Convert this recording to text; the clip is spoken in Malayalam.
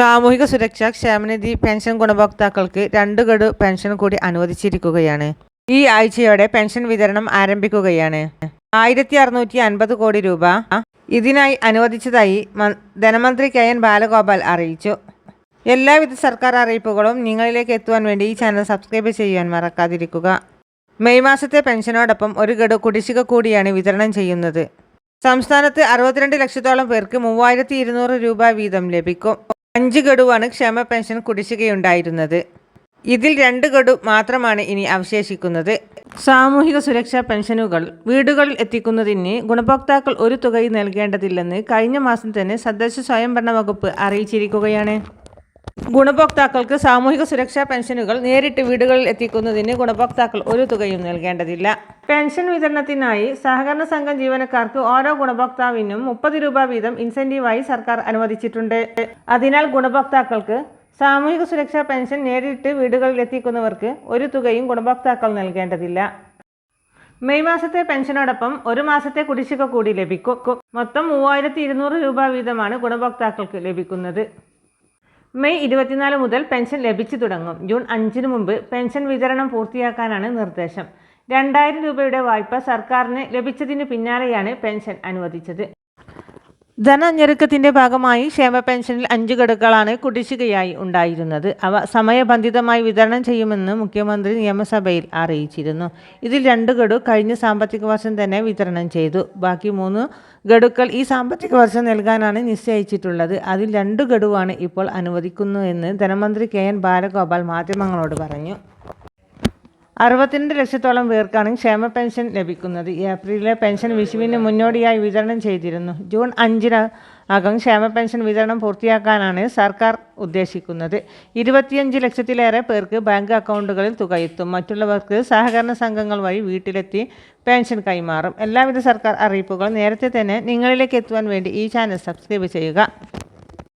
സാമൂഹിക സുരക്ഷാ ക്ഷേമനിധി പെൻഷൻ ഗുണഭോക്താക്കൾക്ക് രണ്ട് ഗഡു പെൻഷൻ കൂടി അനുവദിച്ചിരിക്കുകയാണ്. ഈ ആഴ്ചയോടെ പെൻഷൻ വിതരണം ആരംഭിക്കുകയാണ്. ആയിരത്തി അറുന്നൂറ്റി അൻപത് കോടി രൂപ ഇതിനായി അനുവദിച്ചതായി ധനമന്ത്രി കെ എൻ ബാലഗോപാൽ അറിയിച്ചു. എല്ലാവിധ സർക്കാർ അറിയിപ്പുകളും നിങ്ങളിലേക്ക് എത്തുവാൻ വേണ്ടി ഈ ചാനൽ സബ്സ്ക്രൈബ് ചെയ്യുവാൻ മറക്കാതിരിക്കുക. മെയ് മാസത്തെ പെൻഷനോടൊപ്പം ഒരു ഗഡു കുടിശ്ശിക കൂടിയാണ് വിതരണം ചെയ്യുന്നത്. സംസ്ഥാനത്ത് അറുപത്തിരണ്ട് ലക്ഷത്തോളം പേർക്ക് മൂവായിരത്തി ഇരുന്നൂറ് രൂപ വീതം ലഭിക്കും. അഞ്ച് ഗഡുവാണ് ക്ഷേമ പെൻഷൻ കുടിശ്ശികയുണ്ടായിരുന്നത്. ഇതിൽ രണ്ട് ഗഡു മാത്രമാണ് ഇനി അവശേഷിക്കുന്നത്. സാമൂഹിക സുരക്ഷാ പെൻഷനുകൾ വീടുകളിൽ എത്തിക്കുന്നതിന് ഗുണഭോക്താക്കൾ ഒരു തുകയും നൽകേണ്ടതില്ലെന്ന് കഴിഞ്ഞ മാസം തന്നെ തദ്ദേശ സ്വയംഭരണ വകുപ്പ് അറിയിച്ചിരിക്കുകയാണ്. ഗുണഭോക്താക്കൾക്ക് സാമൂഹിക സുരക്ഷാ പെൻഷനുകൾ നേരിട്ട് വീടുകളിൽ എത്തിക്കുന്നതിന് ഗുണഭോക്താക്കൾ ഒരു തുകയും നൽകേണ്ടതില്ല. പെൻഷൻ വിതരണത്തിനായി സഹകരണ സംഘം ജീവനക്കാർക്ക് ഓരോ ഗുണഭോക്താവിനും മുപ്പത് രൂപ വീതം ഇൻസെന്റീവായി സർക്കാർ അനുവദിച്ചിട്ടുണ്ട്. അതിനാൽ ഗുണഭോക്താക്കൾക്ക് സാമൂഹിക സുരക്ഷാ പെൻഷൻ നേരിട്ട് വീടുകളിൽ എത്തിക്കുന്നവർക്ക് ഒരു തുകയും ഗുണഭോക്താക്കൾ നൽകേണ്ടതില്ല. മെയ് മാസത്തെ പെൻഷനോടൊപ്പം ഒരു മാസത്തെ കുടിശ്ശിക കൂടി ലഭിക്കും. മൊത്തം മൂവായിരത്തി രൂപ വീതമാണ് ഗുണഭോക്താക്കൾക്ക് ലഭിക്കുന്നത്. മെയ് ഇരുപത്തിനാല് മുതൽ പെൻഷൻ ലഭിച്ചു തുടങ്ങും. ജൂൺ അഞ്ചിന് മുമ്പ് പെൻഷൻ വിതരണം പൂർത്തിയാക്കാനാണ് നിർദ്ദേശം. രണ്ടായിരം രൂപയുടെ വായ്പ സർക്കാരിന് ലഭിച്ചതിന് പിന്നാലെയാണ് പെൻഷൻ അനുവദിച്ചത്. ധനഞ്ഞെരുക്കത്തിന്റെ ഭാഗമായി ക്ഷേമ പെൻഷനിൽ അഞ്ച് ഘടുക്കളാണ് കുടിശ്ശികയായി ഉണ്ടായിരുന്നത്. അവ സമയബന്ധിതമായി വിതരണം ചെയ്യുമെന്ന് മുഖ്യമന്ത്രി നിയമസഭയിൽ അറിയിച്ചിരുന്നു. ഇതിൽ രണ്ട് ഗഡു കഴിഞ്ഞ സാമ്പത്തിക വർഷം തന്നെ വിതരണം ചെയ്തു. ബാക്കി മൂന്ന് ഗഡുക്കൾ ഈ സാമ്പത്തിക വർഷം നൽകാനാണ് നിശ്ചയിച്ചിട്ടുള്ളത്. അതിൽ രണ്ട് ഗഡുവാണ് ഇപ്പോൾ അനുവദിക്കുന്നു എന്ന് ധനമന്ത്രി കെ എൻ ബാലഗോപാൽ മാധ്യമങ്ങളോട് പറഞ്ഞു. അറുപത്തിരണ്ട് ലക്ഷത്തോളം പേർക്കാണ് ക്ഷേമ പെൻഷൻ ലഭിക്കുന്നത്. ഏപ്രിലിലെ പെൻഷൻ വിഷുവിന് മുന്നോടിയായി വിതരണം ചെയ്തിരുന്നു. ജൂൺ അഞ്ചിന് അകം ക്ഷേമ പെൻഷൻ വിതരണം പൂർത്തിയാക്കാനാണ് സർക്കാർ ഉദ്ദേശിക്കുന്നത്. ഇരുപത്തിയഞ്ച് ലക്ഷത്തിലേറെ പേർക്ക് ബാങ്ക് അക്കൗണ്ടുകളിൽ തുക എത്തും. മറ്റുള്ളവർക്ക് സഹകരണ സംഘങ്ങൾ വഴി വീട്ടിലെത്തി പെൻഷൻ കൈമാറും. എല്ലാവിധ സർക്കാർ അറിയിപ്പുകൾ നേരത്തെ തന്നെ നിങ്ങളിലേക്ക് എത്തുവാൻ വേണ്ടി ഈ ചാനൽ സബ്സ്ക്രൈബ് ചെയ്യുക.